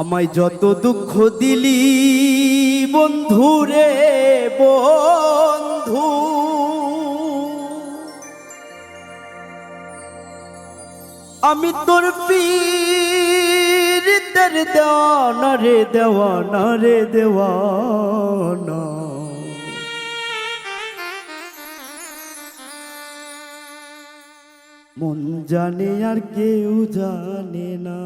আমায় যত দুঃখ দিলি, বন্ধু রে বন্ধু। আমি তোর পীরিতের দেওয়ানা রে দেওয়ানা রে, দেওয়ানা। মন জানে আর কেউ জানে না।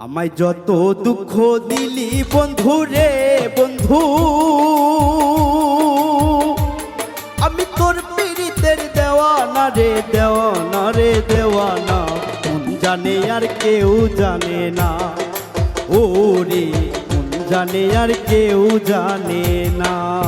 আমায় যত দুঃখ দিলি, বন্ধু রে, বন্ধু। আমি তোর পীড়িতের দেওয়ানা রে দেওয়ানা রে, দেওয়ানা। মন জানে আর কেউ জানে না। ও রে মন জানে আর কেউ জানে না।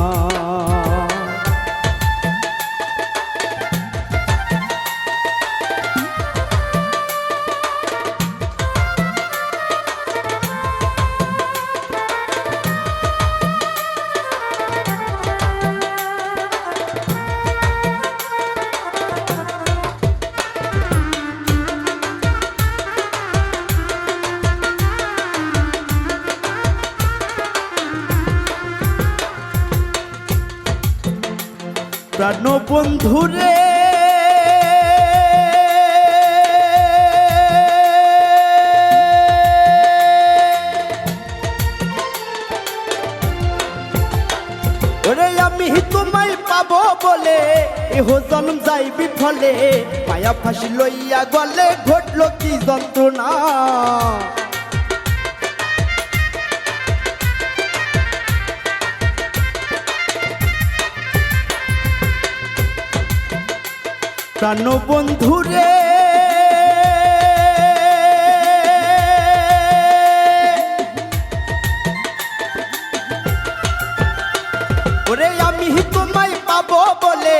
প্রাণ বন্ধুরে ওরে, আমি তোমায় পাবো বলে, এহ জন্ম যাই বিফলে মায়া ফাঁসি লইয়া গলে ঘটলো কি যন্ত্রণা। প্রাণ বন্ধুরে ওরে আমি তোমায় পাবো বলে,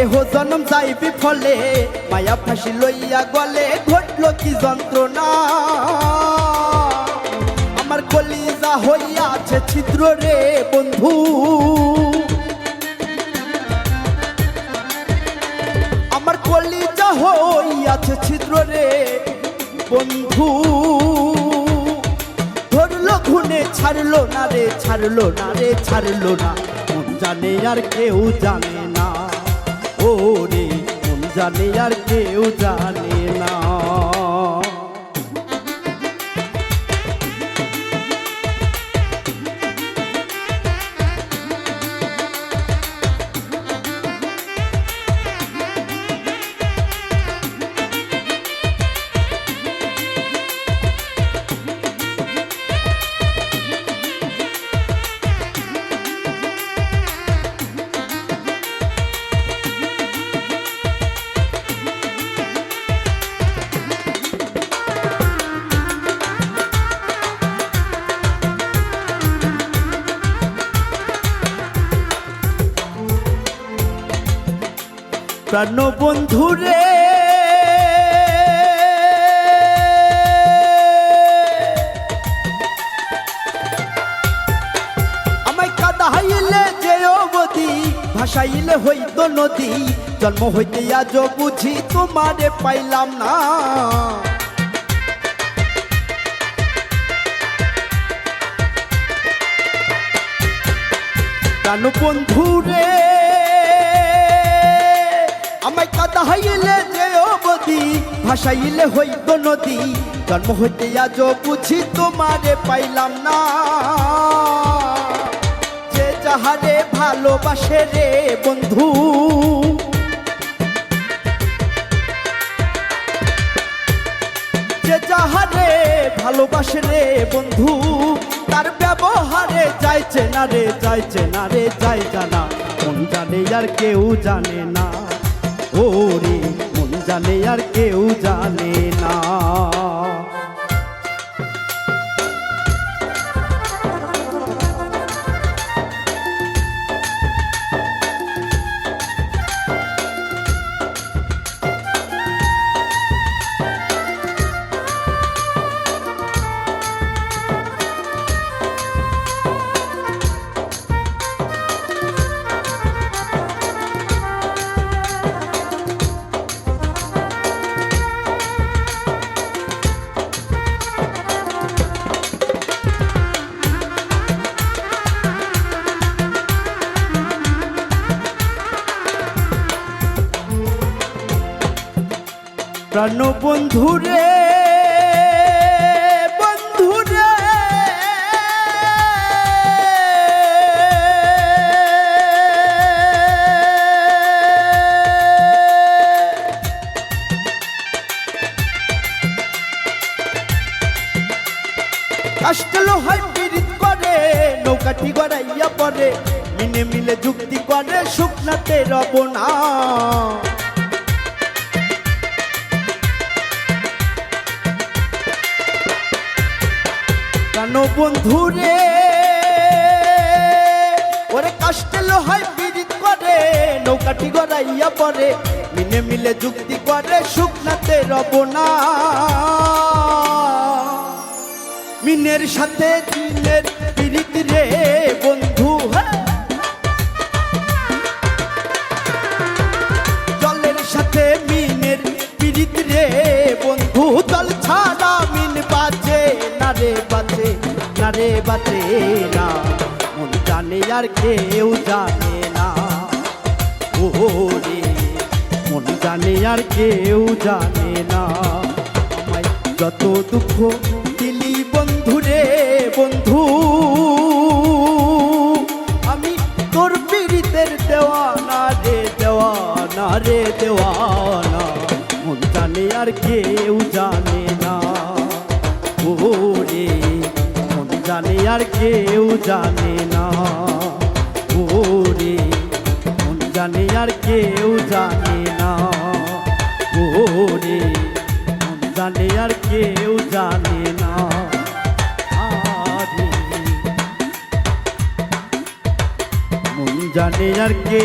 এহ জন্ম যাই বিফলে মায়া ফাঁসি লইয়া গলে ঘটলো কি যন্ত্রণা। আমার কলিজা হইয়াছে ছিদ্র রে বন্ধু। হইয়াছে ছিদ্র রে, বন্ধু। ধরলো ঘুনে ছাড়লো না রে, ছাড়লো না রে, ছাড়লো না। মন জানে আর কেউ জানে না। ও রে, মন জানে আর কেউ জানে প্রাণ বন্ধুরে আমায় কাদাইলে যে অবধি ভাসাইলে হইত নদী। জন্ম হইতে আজ বুঝি তোমারে পাইলাম না। প্রাণ বন্ধুরে আমায় কাদা হাইলে যে অবধি, ভাসাইলে হইত নদী। জন্ম হইতে আজ বুঝি তোমারে পাইলাম না। যে যাহারে ভালোবাসে রে বন্ধু। যে যাহারে ভালোবাসে রে বন্ধু, তার ব্যবহারে যাইছে না রে, যাইছে না রে, যাই জানা। মন জানে আর কেউ জানে না। ও রে মন জানে আর কেউ জানে না। প্রাণ বন্ধুরে বন্ধুরে কাষ্টল হয় পীড়িত করে, নৌকাটি গড়াইয়া পরে মিনে মিলে যুক্তি করে শুকনাতে রব না। কেন বন্ধুরে ওরে কাস্টেল হয় বিড়ি করে, নৌকাটি গড়াইয়া পরে, মিলে মিলে যুক্তি করে শুকনাতে রব না মিনের সাথে দিনের বিড়ি রে রে বাজে না। মন জানে আর কেউ জানে না। ও রে মন জানে আর কেউ জানে না। আমায় যত দুঃখ দিলি বন্ধু রে বন্ধু, আমি তোর পীড়িতের দেওয়ানা রে দেওয়ানা রে দেওয়ানা। মন জানে আর কেউ জানে আর কেউ জানে না। ও রে মন জানে আর কেউ জানে না। ও রে মন জানে আর কেউ জানে না। মন জানে আর কে